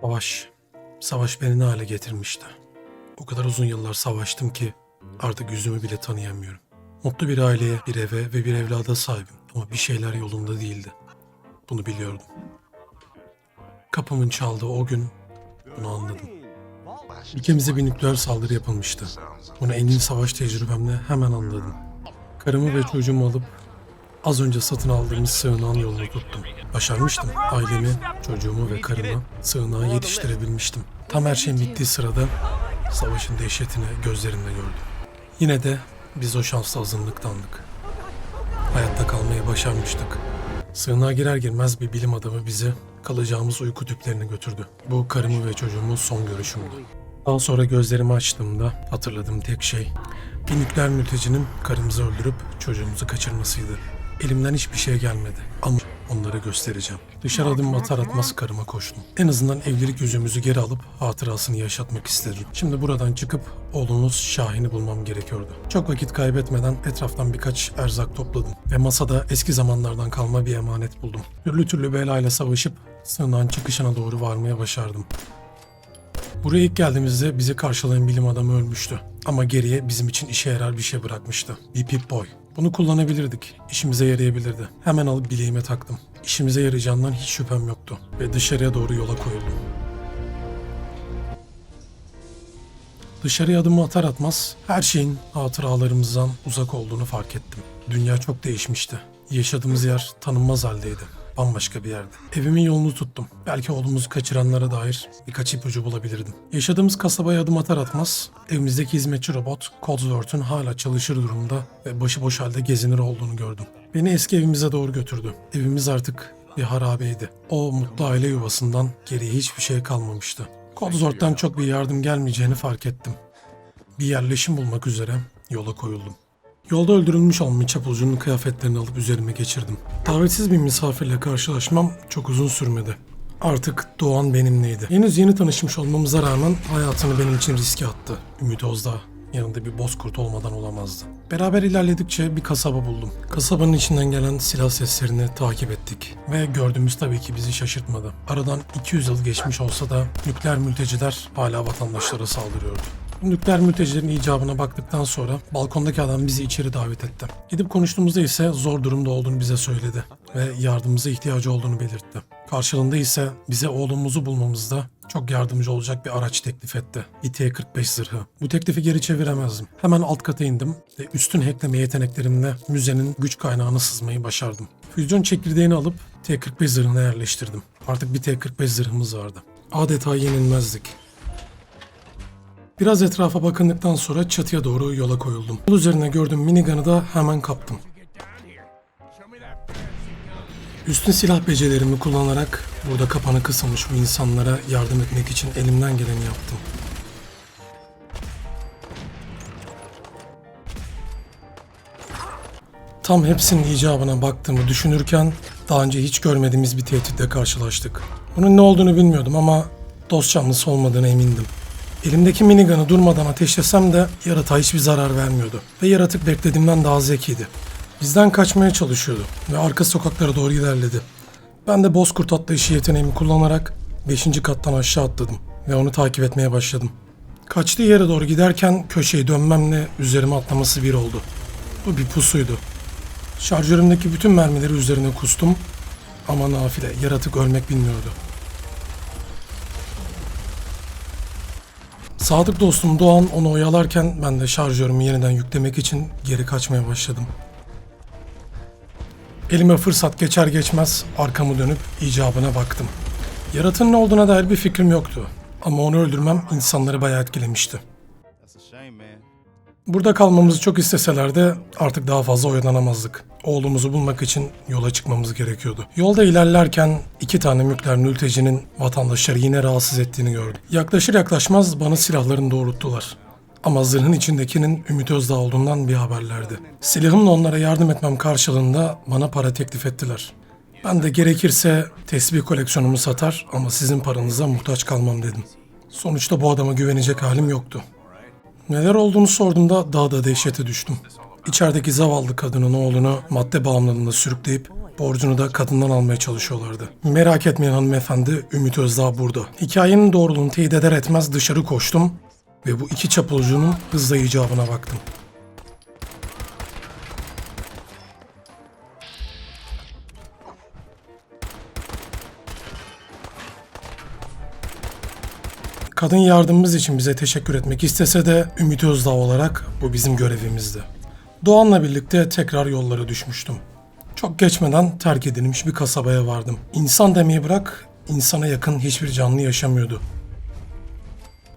Savaş. Savaş beni ne hale getirmişti. O kadar uzun yıllar savaştım ki artık yüzümü bile tanıyamıyorum. Mutlu bir aileye, bir eve ve bir evlada sahibim. Ama bir şeyler yolunda değildi. Bunu biliyordum. Kapımın çaldığı o gün bunu anladım. Ülkemize bir nükleer saldırı yapılmıştı. Bunu engin savaş tecrübemle hemen anladım. Karımı ve çocuğumu alıp az önce satın aldığımız sığınağın yolunu tuttum. Başarmıştım. Ailemi, çocuğumu ve karımı sığınağa yetiştirebilmiştim. Tam her şeyin bittiği sırada savaşın dehşetini gözlerimle gördüm. Yine de biz o şanslı azınlıktandık. Hayatta kalmayı başarmıştık. Sığınağa girer girmez bir bilim adamı bizi kalacağımız uyku tüplerine götürdü. Bu karımı ve çocuğumun son görüşümdü. Daha sonra gözlerimi açtığımda hatırladığım tek şey bir nükleer mültecinin karımızı öldürüp çocuğumuzu kaçırmasıydı. Elimden hiçbir şey gelmedi ama onları göstereceğim. Dışarı adım atar atmaz karıma koştum. En azından evlilik yüzümüzü geri alıp hatırasını yaşatmak istedim. Şimdi buradan çıkıp oğlunuz Şahin'i bulmam gerekiyordu. Çok vakit kaybetmeden etraftan birkaç erzak topladım ve masada eski zamanlardan kalma bir emanet buldum. Türlü türlü belayla savaşıp sığınağın çıkışına doğru varmaya başardım. Buraya ilk geldiğimizde bizi karşılayan bilim adamı ölmüştü. Ama geriye bizim için işe yarar bir şey bırakmıştı. Bir Pip Boy. Bunu kullanabilirdik. İşimize yarayabilirdi. Hemen alıp bileğime taktım. İşimize yarayacağından hiç şüphem yoktu. Ve dışarıya doğru yola koyuldum. Dışarıya adımı atar atmaz her şeyin hatıralarımızdan uzak olduğunu fark ettim. Dünya çok değişmişti. Yaşadığımız yer tanınmaz haldeydi. Bambaşka bir yerdi. Evimin yolunu tuttum. Belki oğlumuzu kaçıranlara dair birkaç ipucu bulabilirdim. Yaşadığımız kasabaya adım atar atmaz evimizdeki hizmetçi robot Codsworth'un hala çalışır durumda ve başıboş halde gezinir olduğunu gördüm. Beni eski evimize doğru götürdü. Evimiz artık bir harabeydi. O mutlu aile yuvasından geriye hiçbir şey kalmamıştı. Codsworth'tan çok bir yardım gelmeyeceğini fark ettim. Bir yerleşim bulmak üzere yola koyuldum. Yolda öldürülmüş olan çapulcunun kıyafetlerini alıp üzerime geçirdim. Davetsiz bir misafirle karşılaşmam çok uzun sürmedi. Artık Doğan benimleydi. Henüz yeni tanışmış olmamıza rağmen hayatını benim için riske attı. Ümit Özdağ yanında bir bozkurt olmadan olamazdı. Beraber ilerledikçe bir kasaba buldum. Kasabanın içinden gelen silah seslerini takip ettik. Ve gördüğümüz tabii ki bizi şaşırtmadı. Aradan 200 yıl geçmiş olsa da nükleer mülteciler hala vatandaşlara saldırıyordu. Nükleer mültecilerin icabına baktıktan sonra balkondaki adam bizi içeri davet etti. Gidip konuştuğumuzda ise zor durumda olduğunu bize söyledi ve yardımımıza ihtiyacı olduğunu belirtti. Karşılığında ise bize oğlumuzu bulmamızda çok yardımcı olacak bir araç teklif etti. Bir T-45 zırhı. Bu teklifi geri çeviremezdim. Hemen alt kata indim ve üstün hackleme yeteneklerimle müzenin güç kaynağını sızmayı başardım. Füzyon çekirdeğini alıp T-45 zırhına yerleştirdim. Artık bir T-45 zırhımız vardı. Adeta yenilmezdik. Biraz etrafa bakındıktan sonra çatıya doğru yola koyuldum. Yol üzerine gördüğüm minigun'ı da hemen kaptım. Üstün silah becerilerimi kullanarak burada kapanı kısılmış bu insanlara yardım etmek için elimden geleni yaptım. Tam hepsinin icabına baktığımı düşünürken daha önce hiç görmediğimiz bir tehditle karşılaştık. Bunun ne olduğunu bilmiyordum ama dost canlısı olmadığına emindim. Elimdeki minigun'ı durmadan ateşlesem de yaratığa hiçbir zarar vermiyordu. Ve yaratık beklediğimden daha zekiydi. Bizden kaçmaya çalışıyordu ve arka sokaklara doğru ilerledi. Ben de bozkurt atlayışı yeteneğimi kullanarak 5. kattan aşağı atladım ve onu takip etmeye başladım. Kaçtığı yere doğru giderken köşeyi dönmemle üzerime atlaması bir oldu. Bu bir pusuydu. Şarjörümdeki bütün mermileri üzerine kustum ama nafile yaratık ölmek bilmiyordu. Sadık dostum Doğan onu oyalarken ben de şarjörümü yeniden yüklemek için geri kaçmaya başladım. Elime fırsat geçer geçmez arkamı dönüp icabına baktım. Yaratığın ne olduğuna dair bir fikrim yoktu. Ama onu öldürmem insanları bayağı etkilemişti. That's a shame, man. Burada kalmamızı çok isteseler de artık daha fazla oyalanamazdık. Oğlumuzu bulmak için yola çıkmamız gerekiyordu. Yolda ilerlerken iki tane nükleer mültecinin vatandaşları yine rahatsız ettiğini gördüm. Yaklaşır yaklaşmaz bana silahlarını doğrulttular. Ama zırhın içindekinin Ümit Özdağ olduğundan bir haberlerdi. Silahımla onlara yardım etmem karşılığında bana para teklif ettiler. Ben de gerekirse tesbih koleksiyonumu satar ama sizin paranıza muhtaç kalmam dedim. Sonuçta bu adama güvenecek halim yoktu. Neler olduğunu sorduğumda daha da dehşete düştüm. İçerideki zavallı kadının oğlunu madde bağımlılığında sürükleyip Borcunu da kadından almaya çalışıyorlardı. Merak etmeyin hanımefendi, Ümit Özdağ burada. Hikayenin doğruluğunu teyit eder etmez dışarı koştum ve bu iki çapulcunun hızla icabına baktım. Kadın yardımımız için bize teşekkür etmek istese de Ümit Özdağ olarak bu bizim görevimizdi. Doğan'la birlikte tekrar yollara düşmüştüm. Çok geçmeden terk edilmiş bir kasabaya vardım. İnsan demeyi bırak, insana yakın hiçbir canlı yaşamıyordu.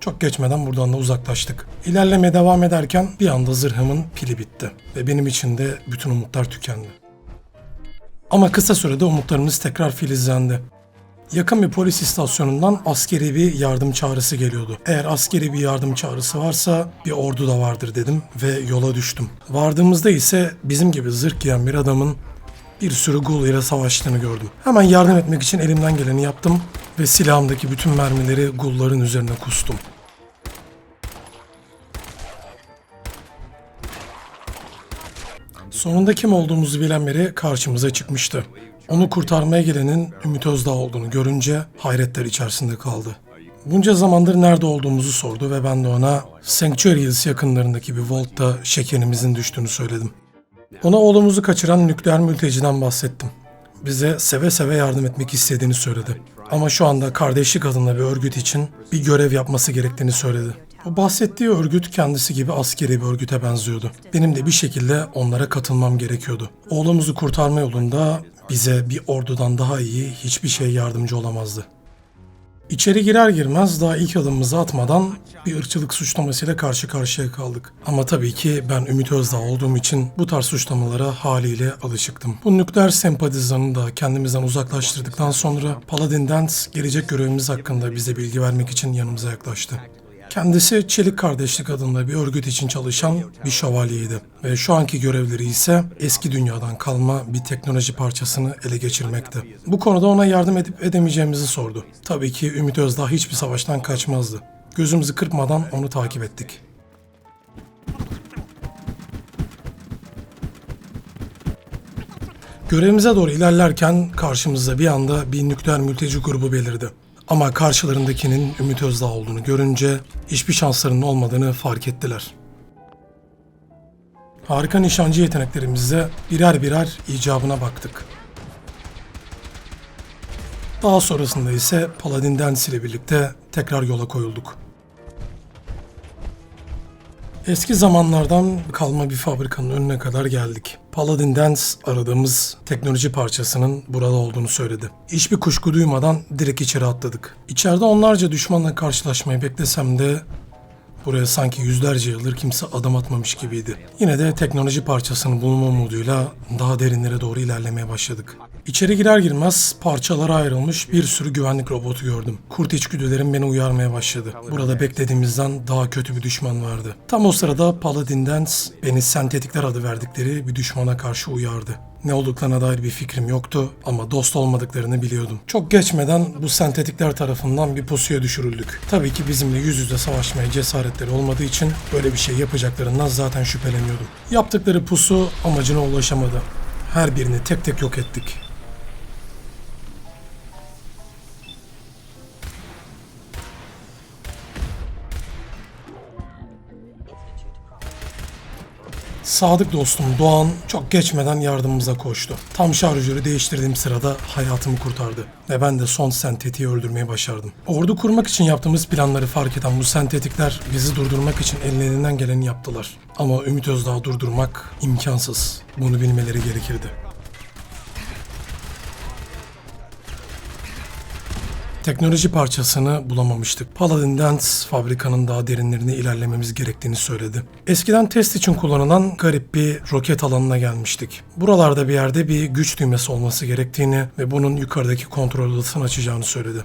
Çok geçmeden buradan da uzaklaştık. İlerlemeye devam ederken bir anda zırhımın pili bitti. Ve benim için de bütün umutlar tükendi. Ama kısa sürede umutlarımız tekrar filizlendi. Yakın bir polis istasyonundan askeri bir yardım çağrısı geliyordu. Eğer askeri bir yardım çağrısı varsa bir ordu da vardır dedim ve yola düştüm. Vardığımızda ise bizim gibi zırh giyen bir adamın bir sürü gul ile savaştığını gördüm. Hemen yardım etmek için elimden geleni yaptım ve silahımdaki bütün mermileri gulların üzerine kustum. Sonunda kim olduğumuzu bilen biri karşımıza çıkmıştı. Onu kurtarmaya gelenin Ümit Özdağ olduğunu görünce hayretler içerisinde kaldı. Bunca zamandır nerede olduğumuzu sordu ve ben de ona Sanctuary Hills yakınlarındaki bir voltta şekerimizin düştüğünü söyledim. Ona oğlumuzu kaçıran nükleer mülteciden bahsettim. Bize seve seve yardım etmek istediğini söyledi. Ama şu anda kardeşlik adında bir örgüt için bir görev yapması gerektiğini söyledi. O bahsettiği örgüt kendisi gibi askeri bir örgüte benziyordu. Benim de bir şekilde onlara katılmam gerekiyordu. Oğlumuzu kurtarma yolunda bize bir ordudan daha iyi hiçbir şey yardımcı olamazdı. İçeri girer girmez daha ilk adımımızı atmadan bir ırkçılık suçlamasıyla karşı karşıya kaldık. Ama tabii ki ben Ümit Özdağ olduğum için bu tarz suçlamalara haliyle alışıktım. Bu nükleer sempatizanı da kendimizden uzaklaştırdıktan sonra Paladin Dance gelecek görevimiz hakkında bize bilgi vermek için yanımıza yaklaştı. Kendisi Çelik Kardeşlik adında bir örgüt için çalışan bir şövalyeydi. Ve şu anki görevleri ise eski dünyadan kalma bir teknoloji parçasını ele geçirmekti. Bu konuda ona yardım edip edemeyeceğimizi sordu. Tabii ki Ümit Özdağ hiçbir savaştan kaçmazdı. Gözümüzü kırpmadan onu takip ettik. Görevimize doğru ilerlerken karşımızda bir anda bir nükleer mülteci grubu belirdi. Ama karşılarındakinin Ümit Özdağ olduğunu görünce hiçbir şanslarının olmadığını fark ettiler. Harika nişancı yeteneklerimizle birer birer icabına baktık. Daha sonrasında ise Paladin Dance ile birlikte tekrar yola koyulduk. Eski zamanlardan kalma bir fabrikanın önüne kadar geldik. Paladin Dance aradığımız teknoloji parçasının burada olduğunu söyledi. Hiçbir kuşku duymadan direkt içeri atladık. İçeride onlarca düşmanla karşılaşmayı beklesem de buraya sanki yüzlerce yıldır kimse adım atmamış gibiydi. Yine de teknoloji parçasını bulma umuduyla daha derinlere doğru ilerlemeye başladık. İçeri girer girmez parçalara ayrılmış bir sürü güvenlik robotu gördüm. Kurt içgüdülerim beni uyarmaya başladı. Burada beklediğimizden daha kötü bir düşman vardı. Tam o sırada Paladin Dance beni sentetikler adı verdikleri bir düşmana karşı uyardı. Ne olduklarına dair bir fikrim yoktu ama dost olmadıklarını biliyordum. Çok geçmeden bu sentetikler tarafından bir pusuya düşürüldük. Tabii ki bizimle yüz yüze savaşmaya cesaretleri olmadığı için böyle bir şey yapacaklarından zaten şüpheleniyordum. Yaptıkları pusu amacına ulaşamadı. Her birini tek tek yok ettik. Sadık dostum Doğan çok geçmeden yardımımıza koştu. Tam şarjörü değiştirdiğim sırada hayatımı kurtardı. Ve ben de son sentetiği öldürmeyi başardım. Ordu kurmak için yaptığımız planları fark eden bu sentetikler bizi durdurmak için ellerinden geleni yaptılar. Ama Ümit Özdağ'ı durdurmak imkansız. Bunu bilmeleri gerekirdi. Teknoloji parçasını bulamamıştık. Paladin Dance fabrikanın daha derinlerine ilerlememiz gerektiğini söyledi. Eskiden test için kullanılan garip bir roket alanına gelmiştik. Buralarda bir yerde bir güç düğmesi olması gerektiğini ve bunun yukarıdaki kontrol odasını açacağını söyledi.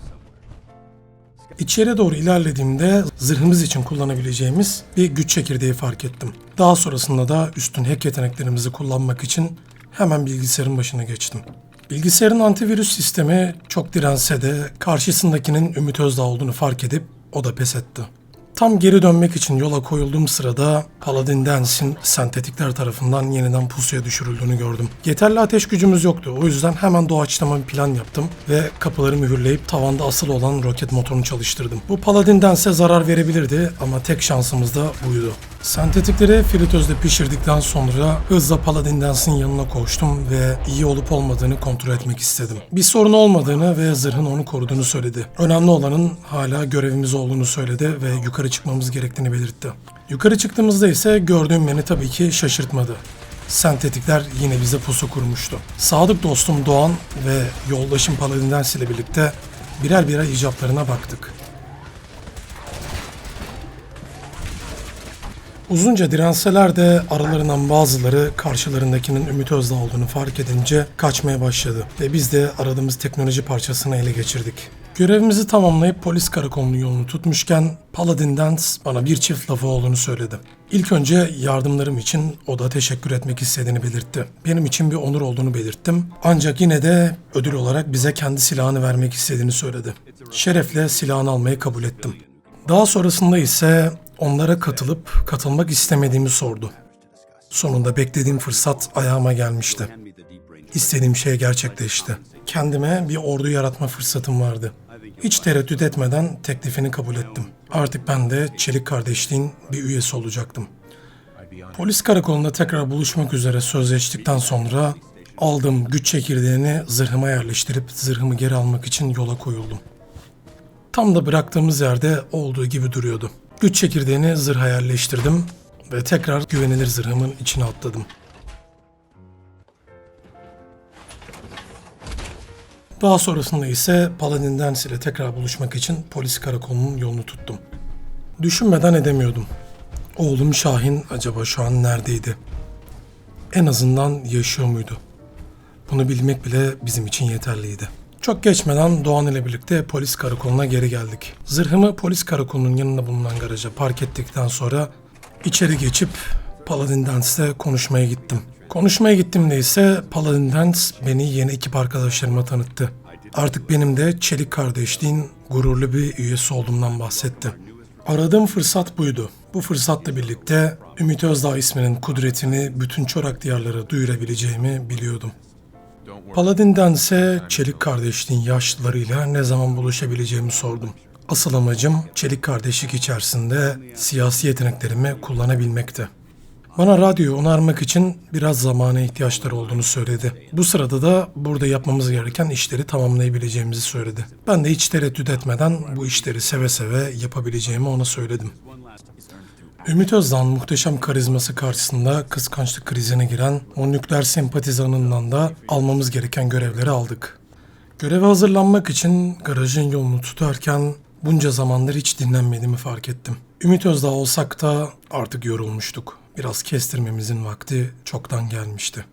İçeri doğru ilerlediğimde zırhımız için kullanabileceğimiz bir güç çekirdeği fark ettim. Daha sonrasında da üstün hack yeteneklerimizi kullanmak için hemen bilgisayarın başına geçtim. Bilgisayarın antivirüs sistemi çok dirense de karşısındakinin Ümit Özdağ olduğunu fark edip o da pes etti. Tam geri dönmek için yola koyulduğum sırada Paladin Dance'in sentetikler tarafından yeniden pusuya düşürüldüğünü gördüm. Yeterli ateş gücümüz yoktu. O yüzden hemen doğaçlama bir plan yaptım ve kapıları mühürleyip tavanda asılı olan roket motorunu çalıştırdım. Bu Paladin Dance'e zarar verebilirdi ama tek şansımız da buydu. Sentetikleri fritözde pişirdikten sonra hızla Paladin Dance'in yanına koştum ve iyi olup olmadığını kontrol etmek istedim. Bir sorun olmadığını ve zırhın onu koruduğunu söyledi. Önemli olanın hala görevimiz olduğunu söyledi ve yukarı çıkmamız gerektiğini belirtti. Yukarı çıktığımızda ise gördüğüm beni tabii ki şaşırtmadı. Sentetikler yine bize pusu kurmuştu. Sadık dostum Doğan ve yoldaşım Paladin Dance ile birlikte birer birer icaplarına baktık. Uzunca direnseler de aralarından bazıları karşılarındakinin Ümit Özdağ olduğunu fark edince kaçmaya başladı ve biz de aradığımız teknoloji parçasını ele geçirdik. Görevimizi tamamlayıp polis karakolunun yolunu tutmuşken Paladin Dance bana bir çift lafı olduğunu söyledi. İlk önce yardımlarım için o da teşekkür etmek istediğini belirtti. Benim için bir onur olduğunu belirttim. Ancak yine de ödül olarak bize kendi silahını vermek istediğini söyledi. Şerefle silahını almayı kabul ettim. Daha sonrasında ise onlara katılıp katılmak istemediğimi sordu. Sonunda beklediğim fırsat ayağıma gelmişti. İstediğim şey gerçekleşti. Kendime bir ordu yaratma fırsatım vardı. Hiç tereddüt etmeden teklifini kabul ettim. Artık ben de Çelik Kardeşliğin bir üyesi olacaktım. Polis karakolunda tekrar buluşmak üzere sözleştikten sonra aldığım güç çekirdeğini zırhıma yerleştirip zırhımı geri almak için yola koyuldum. Tam da bıraktığımız yerde olduğu gibi duruyordu. Güç çekirdeğini zırha yerleştirdim ve tekrar güvenilir zırhımın içine atladım. Daha sonrasında ise Paladin Dance ile tekrar buluşmak için polis karakolunun yolunu tuttum. Düşünmeden edemiyordum. Oğlum Şahin acaba şu an neredeydi? En azından yaşıyor muydu? Bunu bilmek bile bizim için yeterliydi. Çok geçmeden Doğan ile birlikte polis karakoluna geri geldik. Zırhımı polis karakolunun yanında bulunan garaja park ettikten sonra içeri geçip Paladin Dance'le konuşmaya gittim. Konuşmaya gittiğimde ise Paladin Dance beni yeni ekip arkadaşlarıma tanıttı. Artık benim de Çelik Kardeşliğin gururlu bir üyesi olduğumdan bahsetti. Aradığım fırsat buydu. Bu fırsatla birlikte Ümit Özdağ isminin kudretini bütün çorak diyarlara duyurabileceğimi biliyordum. Paladin'den ise Çelik Kardeşliğin yaşlılarıyla ne zaman buluşabileceğimi sordum. Asıl amacım Çelik Kardeşlik içerisinde siyasi yeteneklerimi kullanabilmekti. Bana radyoyu onarmak için biraz zamana ihtiyaçları olduğunu söyledi. Bu sırada da burada yapmamız gereken işleri tamamlayabileceğimizi söyledi. Ben de hiç tereddüt etmeden bu işleri seve seve yapabileceğimi ona söyledim. Ümit Özdağ'ın muhteşem karizması karşısında kıskançlık krizine giren o nükleer sempatizanından da almamız gereken görevleri aldık. Göreve hazırlanmak için garajın yolunu tutarken bunca zamandır hiç dinlenmediğimi fark ettim. Ümit Özdağ olsak da artık yorulmuştuk. Biraz kestirmemizin vakti çoktan gelmişti.